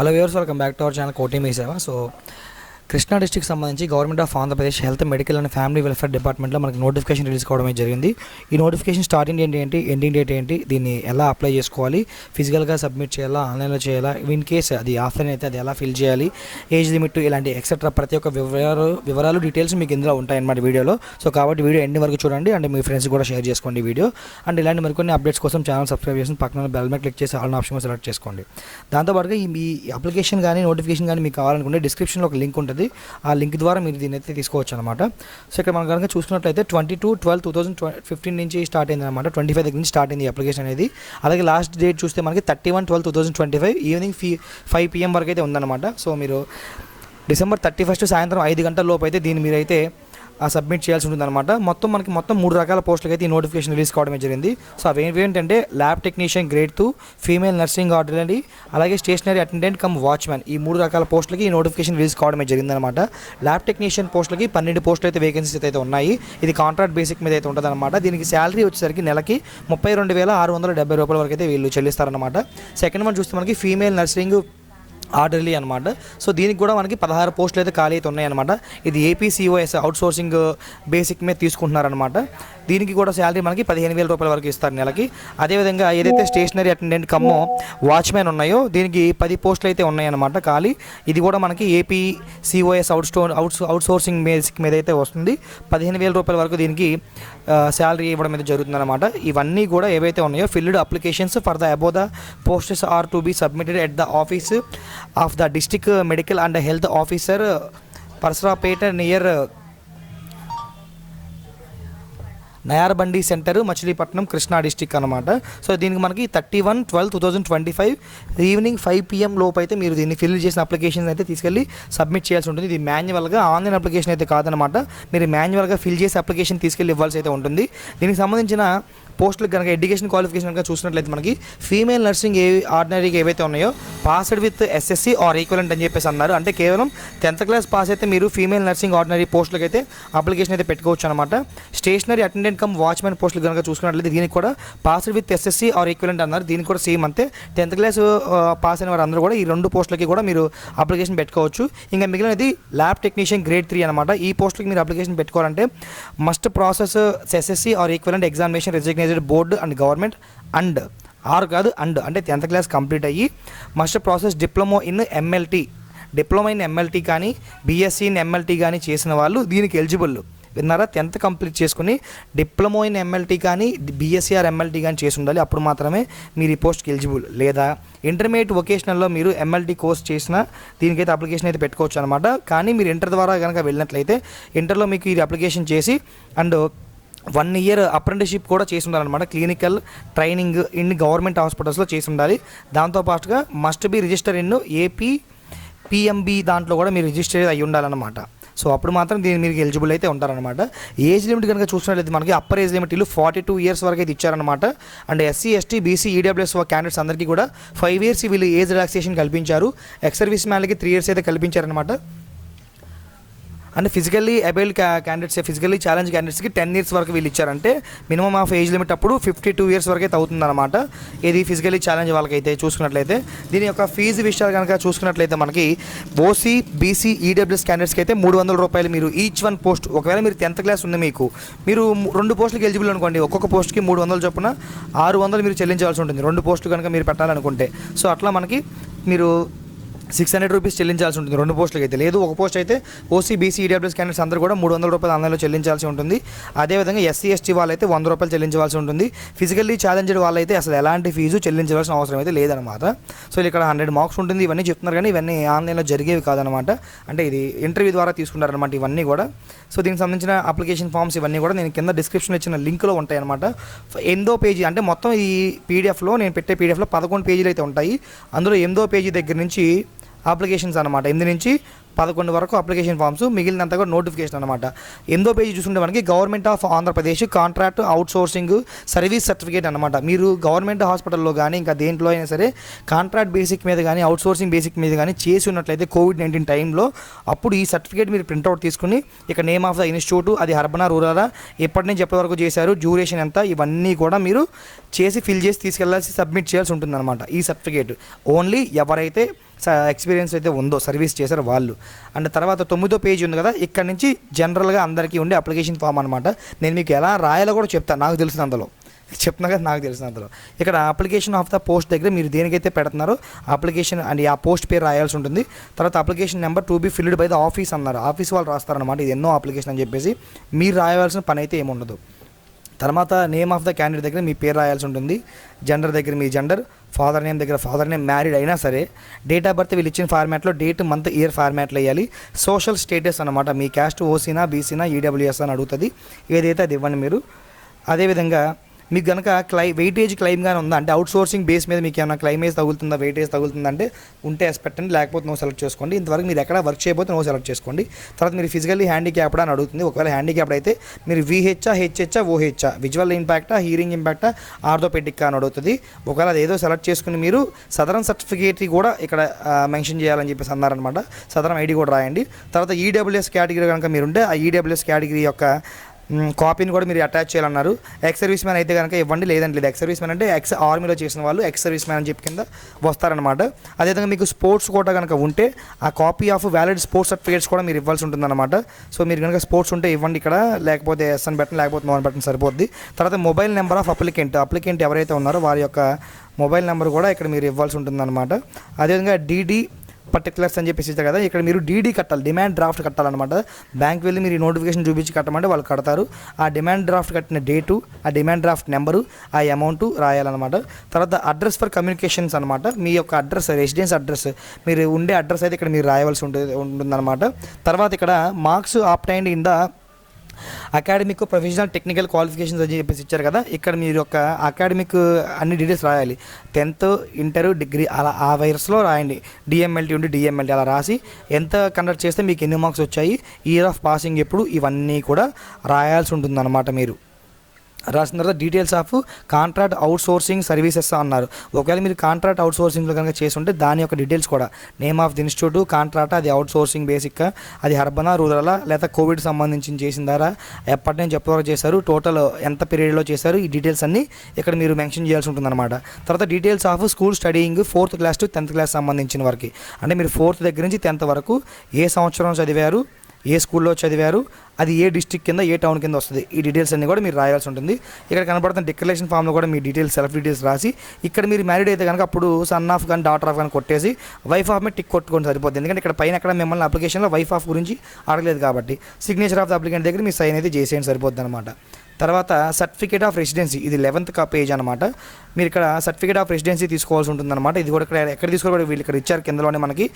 Hello viewers welcome back to our channel Koti Mee Seva. So Krishna district సంబంధించి government of Andhra Pradesh health medical and family welfare డిపార్ట్మెంట్లో మనకి notification release కావడమే జరిగింది. ఈ notification starting date ఏంటి ending date ఏంటి దీన్ని ఎలా అప్లై చేసుకోవాలి ఫిజికల్గా సబ్మిట్ చేయాలా ఆన్లైన్లో చేయాలా ఇన్ కేస్ అది ఆఫ్లైన్ అయితే అది ఎలా ఫిల్ చేయాలి ఏజ్ లిమిట్ ఇలాంటి ఎక్సెట్రా ప్రతి ఒక్క వివరాలు వివరాలు డీటెయిల్స్ మీకు ఇందులో ఉంటాయన్నమాట వీడియోలో. సో కాబట్టి వీడియో ఎండింగ్ వరకు చూడండి అండ్ మీ ఫ్రెండ్స్ కూడా షేర్ చేసుకోండి వీడియో. అండ్ ఇలాంటి మరికొన్ని అప్డేట్స్ కోసం ఛానల్ సబ్స్క్రైబ్ చేసి పక్కన బెల్ మీద క్లిక్ చేసి ఆల్ ఆప్షన్ సెలెక్ట్ చేసుకోండి. దాంతోపాటుగా ఈ మీ అప్లికేషన్ కానీ నోటిఫికేషన్ కానీ మీకు కావాలనుకుంటే డిస్క్రిప్షన్లో ఒక లింక్ ఉంటుంది. ఆ లింక్ ద్వారా మీరు దీన్ని అయితే తీసుకోవచ్చు అనమాట సో ఇక్కడ మనం కనుక చూసుకున్నట్లయితే twenty two twelve two thousand fifteen నుంచి స్టార్ట్ అయింది అనమాట ట్వంటీ ఫైవ్ దగ్గర నుంచి స్టార్ట్ అయింది అప్లికేషన్ అనేది. అలాగే లాస్ట్ డేట్ చూస్తే మనకి thirty one twelve two thousand twenty five evening fee five PM వరకు అయితే ఉందన్నమాట. సో మీరు డిసెంబర్ థర్టీ ఫస్ట్ సాయంత్రం ఐదు గంటల లోపు అయితే దీన్ని మీరైతే సబ్మిట్ చేయాల్సి ఉంటుందన్నమాట. మొత్తం మనకి మొత్తం మూడు రకాల పోస్టులకి అయితే ఈ నోటిఫికేషన్ రిలీజ్ కావడమే జరిగింది. సో అవి ఏంటంటే lab technician grade two female nursing ordinary అలాగే స్టేషనరీ అటెండెంట్ కమ్ వాచ్మెన్ ఈ మూడు రకాల పోస్టులకి ఈ నోటిఫికేషన్ రిలీజ్ కావడమే జరిగిందనమాట ల్యాబ్ టెక్నీషియన్ పోస్టులకి పన్నెండు పోస్టులు అయితే వేకెన్సీస్ అయితే ఉన్నాయి. ఇది కాంట్రాక్ట్ బేసిక్ మీద అయితే ఉంటుందన్నమాట. దీనికి శాలరీ వచ్చేసరికి నెలకి ముప్పై రెండు వేల ఆరు వందల డెబ్బై రూపాయల వరకు అయితే వీళ్ళు చెల్లిస్తారనమాట సెకండ్ వన్ చూస్తే మనకి ఫీమేల్ నర్సింగ్ ఆర్డర్లీ అనమాట సో దీనికి కూడా మనకి పదహారు పోస్టులు అయితే ఖాళీ అయితే ఉన్నాయన్నమాట. ఇది ఏపీసీఓఎస్ అవుట్ సోర్సింగ్ బేసిక్ మీద తీసుకుంటున్నారనమాట దీనికి కూడా శాలరీ మనకి పదిహేను వేల రూపాయల వరకు ఇస్తారు నెలకి. అదేవిధంగా ఏదైతే స్టేషనరీ అటెండెంట్ కమ్మో వాచ్మెన్ ఉన్నాయో దీనికి పది పోస్టులు అయితే ఉన్నాయన్నమాట ఖాళీ. ఇది కూడా మనకి AP C O S out store out out sourcing basic మీద అయితే వస్తుంది. పదిహేను వేల రూపాయల వరకు దీనికి శాలరీ ఇవ్వడం మీద జరుగుతుందన్నమాట. ఇవన్నీ కూడా ఏవైతే ఉన్నాయో filled applications for the above the posts are to be submitted at the office of the district medical and health officer Parasarapeta near Nayarbandi centre Machilipatnam Krishna district అనమాట సో దీనికి మనకి thirty one twelve two thousand twenty five evening five PM లోపు అయితే మీరు దీన్ని fill చేసిన application అయితే తీసుకెళ్ళి సబ్మిట్ చేయాల్సి ఉంటుంది. ఇది మాన్యువల్గా ఆన్లైన్ అప్లికేషన్ అయితే కాదనమాట మీరు మాన్యువల్గా ఫిల్ చేసి అప్లికేషన్ తీసుకెళ్ళి ఇవ్వాల్సి అయితే ఉంటుంది. దీనికి సంబంధించిన పోస్టులు కనుక ఎడ్యుకేషన్ క్వాలిఫికేషన్ కనుక చూసినట్లయితే మనకి ఫీమేల్ నర్సింగ్ ఏ ఆర్డినరీగా ఏవైతే ఉన్నాయో passed with SSC or equivalent అని చెప్పేసి అన్నారు. అంటే కేవలం టెన్త్ క్లాస్ పాస్ అయితే మీరు ఫీమేల్ నర్సింగ్ ఆర్డినరీ పోస్టులకు అయితే అప్లికేషన్ అయితే పెట్టుకోవచ్చు అనమాట స్టేషనరీ అటెండెంట్ కమ్ వాచ్మెన్ పోస్టులు కనుక చూసుకున్నట్లయితే దీనికి కూడా passed with SSC or equivalent అన్నారు. దీనికి కూడా సేమ్ అంతే. టెన్త్ క్లాస్ పాస్ అయిన వారు అందరూ కూడా ఈ రెండు పోస్టులకి కూడా మీరు అప్లికేషన్ పెట్టుకోవచ్చు. ఇంకా మిగిలినది ల్యాబ్ టెక్నీషియన్ గ్రేడ్ త్రీ అనమాట ఈ పోస్టులకి మీరు అప్లికేషన్ పెట్టుకోవాలంటే must process SSC or equivalent examination recognised board and government and or కాదు అండ్ అంటే టెన్త్ క్లాస్ కంప్లీట్ అయ్యి must process diploma in MLT diploma in MLT కానీ బీఎస్సీ ఇన్ ఎంఎల్టీ కానీ చేసిన వాళ్ళు దీనికి ఎలిజిబుల్ విన్నారా? టెన్త్ కంప్లీట్ చేసుకుని డిప్లొమో ఇన్ ఎంఎల్టీ కానీ బీఎస్సీఆర్ ఎంఎల్టీ కానీ చేసి ఉండాలి. అప్పుడు మాత్రమే మీరు ఈ పోస్ట్కి ఎలిజిబుల్ లేదా ఇంటర్మీడియట్ వొకేషనల్లో మీరు ఎంఎల్టీ కోర్స్ చేసిన దీనికైతే అప్లికేషన్ అయితే పెట్టుకోవచ్చు అనమాట కానీ మీరు ఇంటర్ ద్వారా కనుక వెళ్ళినట్లయితే ఇంటర్లో మీకు ఇది అప్లికేషన్ చేసి అండ్ వన్ ఇయర్ అప్రెంటిషిప్ కూడా చేసి ఉండాలన్నమాట క్లినికల్ ట్రైనింగ్ ఇన్ గవర్నమెంట్ హాస్పిటల్స్లో చేసి ఉండాలి దాంతోపాటుగా must be register in AP P M B దాంట్లో కూడా మీరు రిజిస్టర్ అయి ఉండాలన్నమాట. సో అప్పుడు మాత్రం దీని మీరు ఎలిజిబుల్ అయితే ఉంటారనమాట ఏజ్ లిమిట్ కనుక చూసినట్లయితే మనకి అప్పర్ ఏజ్ లిమిట్ ఇల్లు ఫార్టీ టూ ఇయర్స్ వరకు అయితే ఇచ్చారనమాట and SC ST BC EWS candidates అందరికీ కూడా ఫైవ్ ఇయర్స్ వీళ్ళు ఏజ్ రిలాక్సేషన్ కల్పించారు. ఎక్స్ సర్వీస్ మ్యాన్లకి త్రీ ఇయర్స్ అయితే కల్పించారనమాట and physically abled candidates physically challenge క్యాండిడేట్స్కి టెన్ ఇయర్స్ వరకు వీళ్ళు ఇచ్చారంటే మినిమం ఆఫ్ ఏజ్ లిమిట్ అప్పుడు ఫిఫ్టీ టూ ఇయర్స్ వరకు అయితే అవుతుందన్నమాట ఇది ఫిజికల్లీ ఛాలెంజ్ వాళ్ళకైతే చూసుకున్నట్లయితే. దీని యొక్క ఫీజు విషయాలు కనుక చూసుకున్నట్లయితే మనకి ఓసీ బీసీ ఈడబ్ల్యూఎస్ క్యాండిడేట్స్కి అయితే మూడు వందల రూపాయలు మీరు ఈచ్ వన్ పోస్ట్ ఒకవేళ మీరు టెన్త్ క్లాస్ ఉంది మీకు మీరు రెండు పోస్టులకు ఎలిజిబుల్ అనుకోండి. ఒక్కొక్క పోస్ట్కి మూడు వందలు చొప్పున ఆరు వందలు మీరు చెల్లించాల్సి ఉంటుంది. రెండు పోస్టులు కనుక మీరు పెట్టాలనుకుంటే. సో అట్లా మనకి మీరు సిక్స్ హండ్రెడ్ రూపీస్ చెల్లించాల్సి ఉంటుంది. రెండు పోస్టులకి అయితే. లేదు ఒక పోస్ట్ అయితే ఓసీ బీసీ ఈడబ్ల్యూఎస్ క్యాండిడేట్స్ అందరూ కూడా మూడు వందల రూపాయలు ఆన్లైన్లో చెల్లించాల్సి ఉంటుంది. అదేవిధంగా ఎస్సీ ఎస్టీ వాళ్ళైతే వంద రూపాయలు చెల్లించాల్సి ఉంటుంది. ఫిజికల్లీ ఛాలెంజ్డ్ వాళ్ళైతే అసలు ఎలాంటి ఫీజు చెల్లించవలసిన అవసరం అయితే లేదనమాట సో ఇక్కడ హండ్రెడ్ మార్క్స్ ఉంటుంది. ఇవన్నీ చెప్తున్నారు కానీ ఇవన్నీ ఆన్లైన్లో జరిగేవి కాదనమాట అంటే ఇది ఇంటర్వ్యూ ద్వారా తీసుకుంటారనమాట ఇవన్నీ కూడా. సో దీనికి సంబంధించిన అప్లికేషన్ ఫామ్స్ ఇవన్నీ కూడా నేను కింద డిస్క్రిప్షన్ ఇచ్చిన లింక్లో ఉంటాయి అనమాట ఎనిమిదో పేజీ అంటే మొత్తం ఈ పీడిఎఫ్లో నేను పెట్టే పీడిఎఫ్లో పదకొండు పేజీలు అయితే ఉంటాయి. అందులో ఎనిమిదో పేజీ దగ్గర నుంచి అప్లికేషన్స్ అనమాట ఎనిమిది నుంచి పదకొండు వరకు అప్లికేషన్ ఫామ్స్ మిగిలినంత కూడా నోటిఫికేషన్ అనమాట ఎందో పేజీ చూసుకుంటే మనకి government of Andhra Pradesh contract out sourcing service certificate అనమాట మీరు గవర్నమెంట్ హాస్పిటల్లో కానీ ఇంకా దేంట్లో అయినా సరే కాంట్రాక్ట్ బేసిక్ మీద కానీ అవుట్ సోర్సింగ్ బేసిక్ మీద కానీ చేసి ఉన్నట్లయితే కోవిడ్ నైన్టీన్ టైంలో అప్పుడు ఈ సర్టిఫికేట్ మీరు ప్రింట్అవుట్ తీసుకుని ఇక నేమ్ ఆఫ్ ద ఇన్స్టిట్యూట్ అది హర్బనా రూరలా ఎప్పటి నుంచి ఎప్పటి వరకు చేశారు డ్యూరేషన్ ఎంత ఇవన్నీ కూడా మీరు చేసి ఫిల్ చేసి తీసుకెళ్ళాల్సి సబ్మిట్ చేయాల్సి ఉంటుందన్నమాట. ఈ సర్టిఫికేట్ ఓన్లీ ఎవరైతే ఎక్స్పీరియన్స్ అయితే ఉందో సర్వీస్ చేశారో వాళ్ళు. అండ్ తర్వాత తొమ్మిదో పేజ్ ఉంది కదా ఇక్కడ నుంచి జనరల్గా అందరికీ ఉండే అప్లికేషన్ ఫామ్ అనమాట నేను మీకు ఎలా రాయాలో కూడా చెప్తాను నాకు తెలిసిన అందులో చెప్తున్నా కదా నాకు తెలిసిన అందులో ఇక్కడ అప్లికేషన్ ఆఫ్ ద పోస్ట్ దగ్గర మీరు దేనికైతే పెడుతున్నారో అప్లికేషన్ అండ్ ఆ పోస్ట్ పేరు రాయాల్సి ఉంటుంది. తర్వాత application number to be filled by the office అన్నారు. ఆఫీస్ వాళ్ళు రాస్తారనమాట ఇది ఎన్నో అప్లికేషన్ అని చెప్పేసి. మీరు రాయవలసిన పని అయితే ఏముండదు. తర్వాత నేమ్ ఆఫ్ ద క్యాండిడేట్ దగ్గర మీ పేరు రాయాల్సి ఉంటుంది. జెండర్ దగ్గర మీ జెండర్ ఫాదర్ నేమ్ దగ్గర ఫాదర్ నేమ్ మ్యారీడ్ అయినా సరే డేట్ ఆఫ్ బర్త్ వీళ్ళు ఇచ్చిన ఫార్మాట్లో డేట్ మంత్ ఇయర్ ఫార్మాట్లో వేయాలి. సోషల్ స్టేటస్ అనమాట మీ క్యాస్ట్ ఓసీనా బీసీనా ఈడబ్ల్యూఎస్ అని అడుగుతుంది. ఏదైతే అది ఇవ్వండి మీరు. అదేవిధంగా మీకు కనుక క్లై వెయిటేజ్ క్లైమ్ కానీ ఉందా? అంటే అవుట్ సోర్సింగ్ బేస్ మీద మీకు ఏమైనా క్లైమేజ్ తగులుతుందా వెయిటేజ్ తగులుతుందంటే ఉంటే ఎస్ పెట్టండి లేకపోతే నో సెలెక్ట్ చేసుకోండి. ఇంతవరకు మీరు ఎక్కడ వర్క్ చేయబోతే నో సెలెక్ట్ చేసుకోండి. తర్వాత మీరు ఫిజికల్లీ హ్యాండిక్యాప్డ్ అని అడుగుతుంది. ఒకవేళ హ్యాండిక్యాప్డ్ అయితే మీరు విహెచ్ఆ హెచ్హెచ్ఆ ఓహెచ్ఆ విజువల్ ఇంపాక్టా హీరింగ్ ఇంపాక్టా ఆర్థోపెటిక్ అని అడుగుతుంది. ఒకవేళ అది ఏదో సెలెక్ట్ చేసుకుని మీరు సదరన్ సర్టిఫికేట్ కూడా ఇక్కడ మెన్షన్ చేయాలని చెప్పేసి అన్నారనమాట సదరన్ ఐడి కూడా రాయండి. తర్వాత ఈడబ్ల్యూఎస్ కేటగిరీ కనుక మీరుంటే ఆ ఈడబ్ల్యూఎస్ కేటగిరీ యొక్క కాపీని కూడా మీరు అటాచ్ చేయాలన్నారు. ఎక్స్ సర్వీస్ మ్యాన్ అయితే కనుక ఇవ్వండి లేదండి లేదు. ఎక్స్ సర్వీస్ మ్యాన్ అంటే ఎక్స్ ఆర్మీలో చేసిన వాళ్ళు ఎక్స్ సర్వీస్ మ్యాన్ అని చెప్పి కింద వస్తారనమాట అదేవిధంగా మీకు స్పోర్ట్స్ కోట కనుక ఉంటే ఆ copy of valid sports certificates కూడా మీరు ఇవ్వాల్సి ఉంటుందన్నమాట. సో మీరు కనుక స్పోర్ట్స్ ఉంటే ఇవ్వండి ఇక్కడ. లేకపోతే ఎస్ అని బటన్ లేకపోతే నో అని సరిపోద్ది. తర్వాత mobile number of applicant applicant ఎవరైతే ఉన్నారో వారి యొక్క మొబైల్ నెంబర్ కూడా ఇక్కడ మీరు ఇవ్వాల్సి ఉంటుందన్నమాట. అదేవిధంగా డీడీ పర్టికులర్స్ అని చెప్పేసి ఇస్తారు కదా ఇక్కడ మీరు డీడీ కట్టాలి డిమాండ్ డ్రాఫ్ట్ కట్టాలన్నమాట. బ్యాంక్ వెళ్ళి మీరు నోటిఫికేషన్ చూపించి కట్టమంటే వాళ్ళు కడతారు. ఆ డిమాండ్ డ్రాఫ్ట్ కట్టిన డేటు ఆ డిమాండ్ డ్రాఫ్ట్ నెంబరు ఆ అమౌంట్ రాయాలన్నమాట. తర్వాత అడ్రస్ ఫర్ కమ్యూనికేషన్స్ అనమాట మీ యొక్క అడ్రస్ రెసిడెన్స్ అడ్రస్ మీరు ఉండే అడ్రస్ అయితే ఇక్కడ మీరు రాయవలసి ఉంటుంది ఉంటుందన్నమాట. తర్వాత ఇక్కడ marks obtained in the academic professional technical qualifications అని చెప్పేసి ఇచ్చారు కదా. ఇక్కడ మీరు యొక్క అకాడమిక్ అన్ని డీటెయిల్స్ రాయాలి. టెన్త్ ఇంటర్ డిగ్రీ అలా ఆ వైరస్లో రాయండి. డిఎంఎల్టీ ఉండి డిఎంఎల్టీ అలా రాసి ఎంత కండక్ట్ చేస్తే మీకు ఎన్ని మార్క్స్ వచ్చాయి ఇయర్ ఆఫ్ పాసింగ్ ఎప్పుడు ఇవన్నీ కూడా రాయాల్సి ఉంటుందన్నమాట మీరు. రాసిన తర్వాత details of contract outsourcing services అన్నారు. ఒకవేళ మీరు కాంట్రాక్ట్ అవుట్ సోర్సింగ్లో కనుక చేసి ఉంటే దాని యొక్క డీటెయిల్స్ కూడా. Name of the institute contract అది అవుట్ సోర్సింగ్ బేసిక్గా అది హర్బనా రూరలా లేదా కోవిడ్ సంబంధించి చేసిందారా ఎప్పటి నుంచి ఎప్పటివరకు చేశారు టోటల్ ఎంత పీరియడ్లో చేశారు ఈ డీటెయిల్స్ అన్ని ఇక్కడ మీరు మెన్షన్ చేయాల్సి ఉంటుందన్నమాట. తర్వాత details of school studying fourth class to tenth class సంబంధించిన వరకు. అంటే మీరు ఫోర్త్ దగ్గర నుంచి టెన్త్ వరకు ఏ సంవత్సరం చదివారు ఏ స్కూల్లో చదివారు అది ఏ డిస్టిక్ కింద ఏ టౌన్ కింద వస్తుంది ఈ డీటెయిల్స్ అన్ని కూడా మీరు రాయాల్సి ఉంటుంది. ఇక్కడ కనబడుతున్న డిక్లరేషన్ ఫామ్లో కూడా మీ డీటెయిల్స్ సెల్ఫ్ డీటెయిల్స్ రాసి ఇక్కడ మీరు మ్యారీడ్ అయితే కనుక అప్పుడు సన్ ఆఫ్ కానీ డాటర్ ఆఫ్ కానీ కొట్టేసి వైఫ్ ఆఫ్ మీద టిక్ కొట్టుకొని సరిపోతుంది ఎందుకంటే ఇక్కడ పైన అక్కడ మిమ్మల్ని అప్లికేషన్లో వైఫ్ ఆఫ్ గురించి అడగలేదు కాబట్టి సిగ్నేచర్ ఆఫ్ ద అప్లికెంట్ దగ్గర మీ సైన్ అయితే చేసేయండి సరిపోద్ది అనమాట తర్వాత సర్టిఫికేట్ ఆఫ్ రెసిడెన్సీ ఇది లెవెంత్ పేజ్ అనమాట మీరు ఇక్కడ సర్టిఫికేట్ ఆఫ్ రెసిడెన్సీ తీసుకోవాల్సి ఉంటుందన్నమాట. ఇది కూడా ఇక్కడ ఎక్కడ తీసుకోవాలి వీళ్ళు ఇక్కడ ఇచ్చారు కిందలోనే మనకి.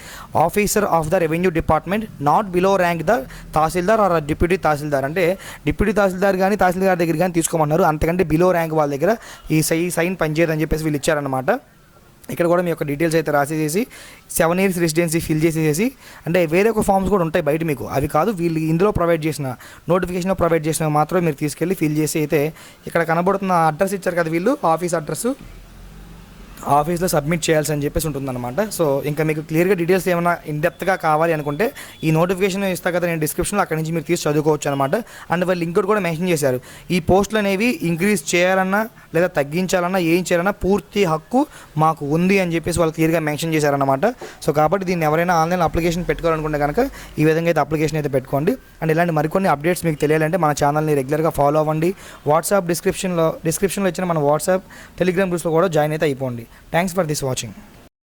Officer of the revenue department not below rank the Tahsildar or deputy Tahsildar. అంటే డిప్యూటీ తహసీల్దార్ కానీ తహసీల్దార్ దగ్గర కానీ తీసుకోమన్నారు అంతకంటే బిలో ర్యాంక్ వాళ్ళ దగ్గర ఈ సై సైన్ పనిచేయదని చెప్పేసి వీళ్ళు ఇచ్చారనమాట ఇక్కడ కూడా మీ యొక్క డీటెయిల్స్ అయితే రాసేసేసి సెవెన్ ఇయర్స్ రెసిడెన్సీ ఫిల్ చేసేసి అంటే వేరే ఒక ఫామ్స్ కూడా ఉంటాయి బయట మీకు. అవి కాదు వీళ్ళు ఇందులో ప్రొవైడ్ చేసిన నోటిఫికేషన్లో ప్రొవైడ్ చేసిన మాత్రమే మీరు తీసుకెళ్ళి ఫిల్ చేసి అయితే ఇక్కడ కనబడుతున్న అడ్రస్ ఇచ్చారు కదా వీళ్ళు ఆఫీస్ అడ్రస్ ఆఫీస్లో సబ్మిట్ చేయాల్సి అని చెప్పేసి ఉంటుందన్నమాట. సో ఇంకా మీకు క్లియర్గా డీటెయిల్స్ ఏమైనా ఇన్డెప్త్గా కావాలి అనుకుంటే ఈ నోటిఫికేషన్ ఇస్తా కదా నేను డిస్క్రిప్షన్లో అక్కడి నుంచి మీరు తీసి చదువుకోవచ్చు అనమాట అండ్ వాళ్ళు ఇంకోటి కూడా మెన్షన్ చేశారు. ఈ పోస్టులు అనేవి ఇంక్రీజ్ చేయాలన్నా లేదా తగ్గించాలన్నా ఏం చేయాలన్నా పూర్తి హక్కు మాకు ఉంది అని చెప్పేసి వాళ్ళు క్లియర్గా మెన్షన్ చేశారనమాట సో కాబట్టి దీన్ని ఎవరైనా ఆన్లైన్ అప్లికేషన్ పెట్టుకోవాలనుకుంటే కనుక ఈ విధంగా అయితే అప్లికేషన్ అయితే పెట్టుకోండి. అండ్ ఇలాంటి మరికొన్ని అప్డేట్స్ మీకు తెలియాలంటే మన ఛానల్ని రెగ్యులర్గా ఫాలో అవ్వండి. వాట్సాప్ డిస్క్రిప్షన్లో డిస్క్రిప్షన్లో ఇచ్చిన మన వాట్సాప్ టెలిగ్రామ్ గ్రూప్స్లో కూడా జాయిన్ అయితే అయిపోండి. Thanks for this watching.